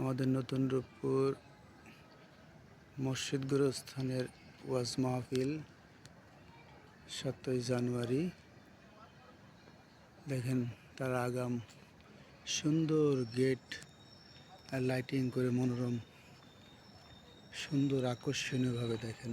আমাদের নতুন রূপপুর মসজিদ গুরুস্থানের ওয়াজ মাহফিল সাতই জানুয়ারি। দেখেন তার আগাম সুন্দর গেট আর লাইটিং করে মনোরম, সুন্দর আকর্ষণীয়ভাবে দেখেন।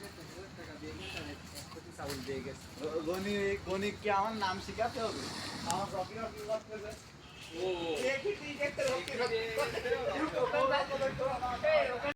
গণিত গণিত কি আমার নাম শিখাতে হবে। আমার করতে ও।